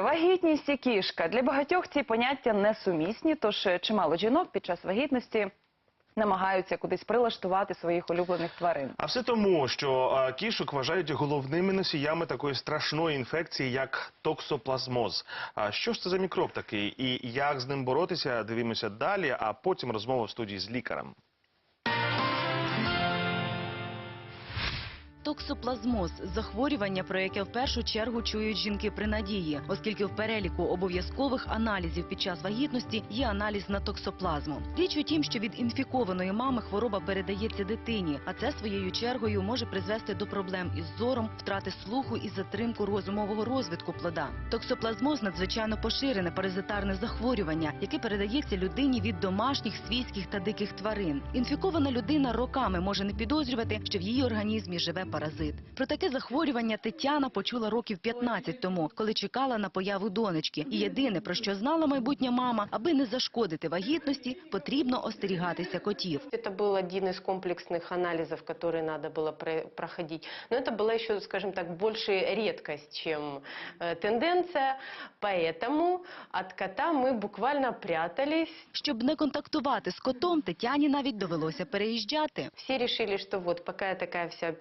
Вагітність і кішка для багатьох ці поняття несумісні, тож е, чимало жінок під час вагітності намагаються кудись прилаштувати своїх улюблених тварин. А все тому, що е, кішок вважають головними носіями такої страшної інфекції, як токсоплазмоз. А що ж це за мікроб такий і як з ним боротися? Дивимося далі, а потім розмова в студії з лікарем. Токсоплазмоз захворювання, про яке в першу чергу чують жінки при надії, оскільки в переліку обов'язкових аналізів під час вагітності є аналіз на токсоплазму. Річ у тім, що від інфікованої мами хвороба передається дитині, а це своєю чергою може призвести до проблем із зором, втрати слуху і затримку розумового розвитку плода. Токсоплазмоз надзвичайно поширене паразитарне захворювання, яке передається людині від домашніх, свійських та диких тварин. Інфікована людина роками може не підозрювати, що в її організмі живе паразит Про таке захворювання Тетяна почула років 15 тому, коли чекала на появу донечки. І єдине, про що знала майбутня мама, аби не зашкодити вагітності, потрібно остерігатися котів. Это был один из комплексных анализов, которые надо было про- проходить. Но это была еще, скажем так, больше редкость, чем э, тенденция. Поэтому от кота мы буквально прятались. Щоб не контактувати з котом, Тетяні навіть довелося переїжджати. Все решили, что вот пока я такая вся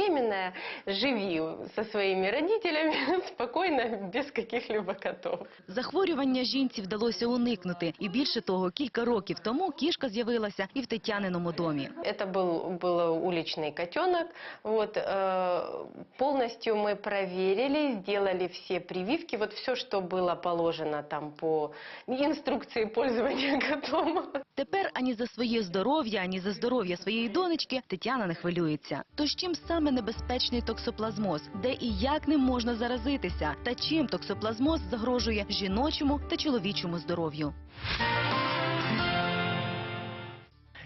беременная, живи со своими родителями спокойно, без каких-либо котов. Захворювання жінці вдалося уникнути, і більше того, кілька років тому кішка з'явилася і в Тетяниному домі. Это был, был уличный котенок. Вот, э, полностью мы проверили, сделали все прививки. Вот все, что было положено там по инструкции пользования котом. Тепер ані за своє здоров'я, ані за здоров'я своєї донечки Тетяна не хвилюється. Тож чим саме небезпечний токсоплазмоз, де і як ним можна заразитися, та чим токсоплазмоз загрожує жіночому та чоловічому здоров'ю?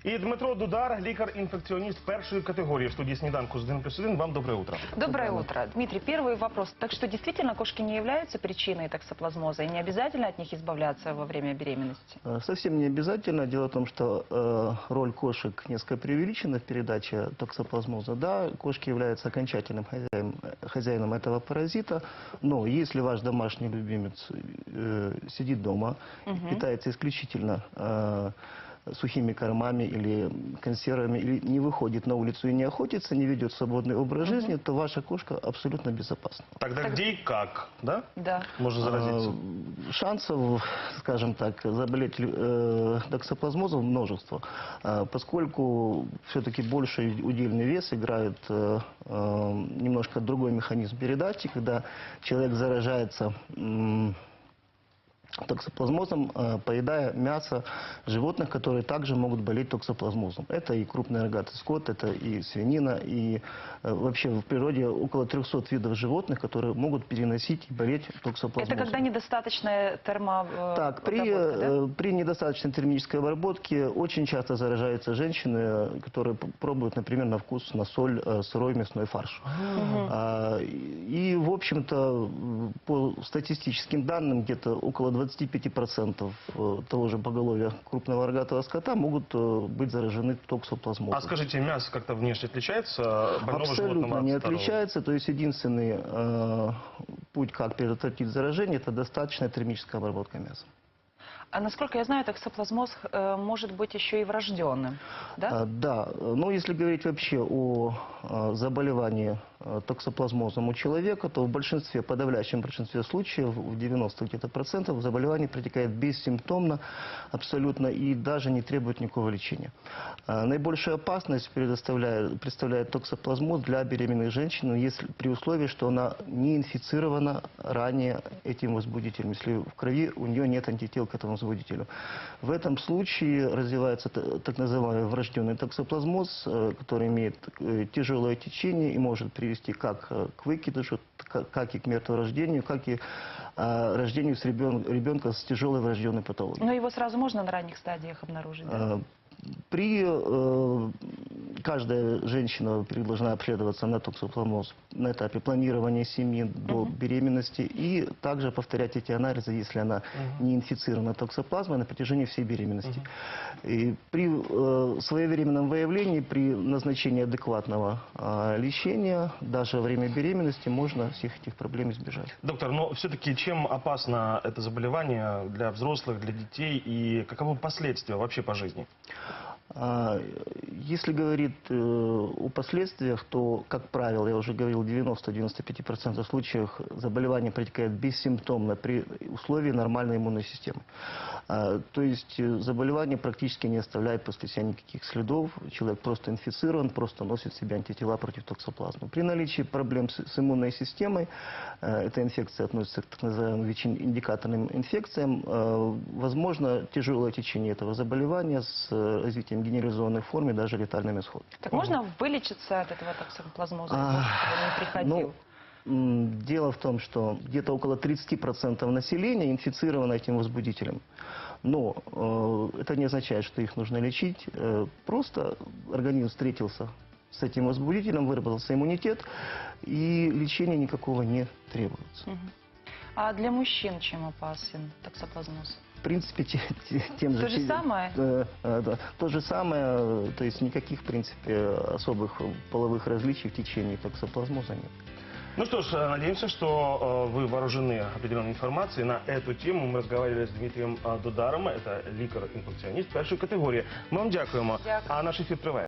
І Дмитро Дудар, лікар-інфекціоніст першої категорії в студії сніданку з 1 плюс 1. Вам добре утро. Доброе утро. Дмитрий, первый вопрос. Так что действительно кошки не являются причиной токсоплазмоза и не обязательно от них избавляться во время беременности? Э, Совсем не обязательно. Дело в том, что э, роль кошек несколько преувеличена в передаче токсоплазмоза. Да, кошки являются окончательным хозяином, хозяином этого паразита, но если ваш домашний любимец э, сидит дома, питается исключительно э, сухими кормами или консервами, или не выходит на улицу и не охотится, не ведет свободный образ жизни, то ваша кошка абсолютно безопасна. Тогда где и как, да? Да. Можно заразиться. А, Шансов, скажем так, заболеть э, токсоплазмозом множество, А, поскольку все-таки больший удельный вес играет э, э, немножко другой механизм передачи, когда человек заражается м, токсоплазмозом, э, поедая мясо животных, которые также могут болеть токсоплазмозом. Это и крупный рогатый скот, это и свинина, и э, вообще в природе около 300 видов животных, которые могут переносить и болеть токсоплазмозом. Это когда недостаточная термо... э, Так, при, да? при недостаточной термической обработке очень часто заражаются женщины, которые пробуют, например, на вкус, на соль сырой мясной фарш. А, и, в общем-то, по статистическим данным, где-то около 25% э, того же поголовья крупного рогатого скота могут э, быть заражены токсоплазмозом. А скажите, мясо как-то внешне отличается Абсолютно от не здорового? отличается. То есть единственный э, путь, как предотвратить заражение, это достаточная термическая обработка мяса. А насколько я знаю, токсоплазмоз э, может быть еще и врожденным, да? А, Да, но если говорить вообще о а, заболевании токсоплазмозом у человека, то в большинстве, подавляющем большинстве случаев, в 90 где-то процентов, заболевание протекает бессимптомно абсолютно и даже не требует никакого лечения. А, Наибольшую опасность предоставляет, представляет токсоплазмоз для беременных женщин, если, при условии, что она не инфицирована ранее этим возбудителем, если в крови у нее нет антител к этому возбудителю. В этом случае развивается так называемый врожденный токсоплазмоз, э, который имеет э, тяжелое течение и может привести как э, к выкидышу, ка- как и к мертворождению, как и э, рождению с ребен- ребенка с тяжелой врожденной патологией. Но его сразу можно на ранних стадиях обнаружить, да? Э, При э, каждая женщина должна обследоваться на токсоплазмоз на этапе планирования семьи до беременности и также повторять эти анализы, если она не инфицирована токсоплазмой на протяжении всей беременности. И при э, своевременном выявлении, при назначении адекватного э, лечения, даже во время беременности можно всех этих проблем избежать. Доктор, но все-таки чем опасно это заболевание для взрослых, для детей и каковы последствия вообще по жизни? А, Если говорить э, о последствиях, то, как правило, я уже говорил, в 90-95% случаев заболевание протекает бессимптомно при условии нормальной иммунной системы. А, То есть э, заболевание практически не оставляет после себя никаких следов. Человек просто инфицирован, просто носит в себе антитела против токсоплазмы. При наличии проблем с, иммунной системой, э, эта инфекция относится к так называемым ВИЧ-индикаторным инфекциям, возможно тяжелое течение этого заболевания с э, развитием генерализованной формы, даже летальным исходом. Так можно вылечиться от этого токсоплазмоза, А, не приходил? Ну, дело в том, что где-то около 30% населения инфицировано этим возбудителем. Но э, это не означает, что их нужно лечить. Э, просто организм встретился с этим возбудителем, выработался иммунитет, и лечения никакого не требуется. Мгм. А для мужчин чем опасен токсоплазмоз? В принципе, те- те- тем же... То же те- самое? э, э, да. То же самое, э, то есть никаких, в принципе, особых половых различий в течение токсоплазмоза нет. Ну что ж, э, надеемся, что э, вы вооружены определенной информацией на эту тему. Ми розмовляли з Дмитрієм е, Додаром, це лікар-інфекціоніст першої категорії. Ми вам дякуємо. Дякую. А наш ефір триває.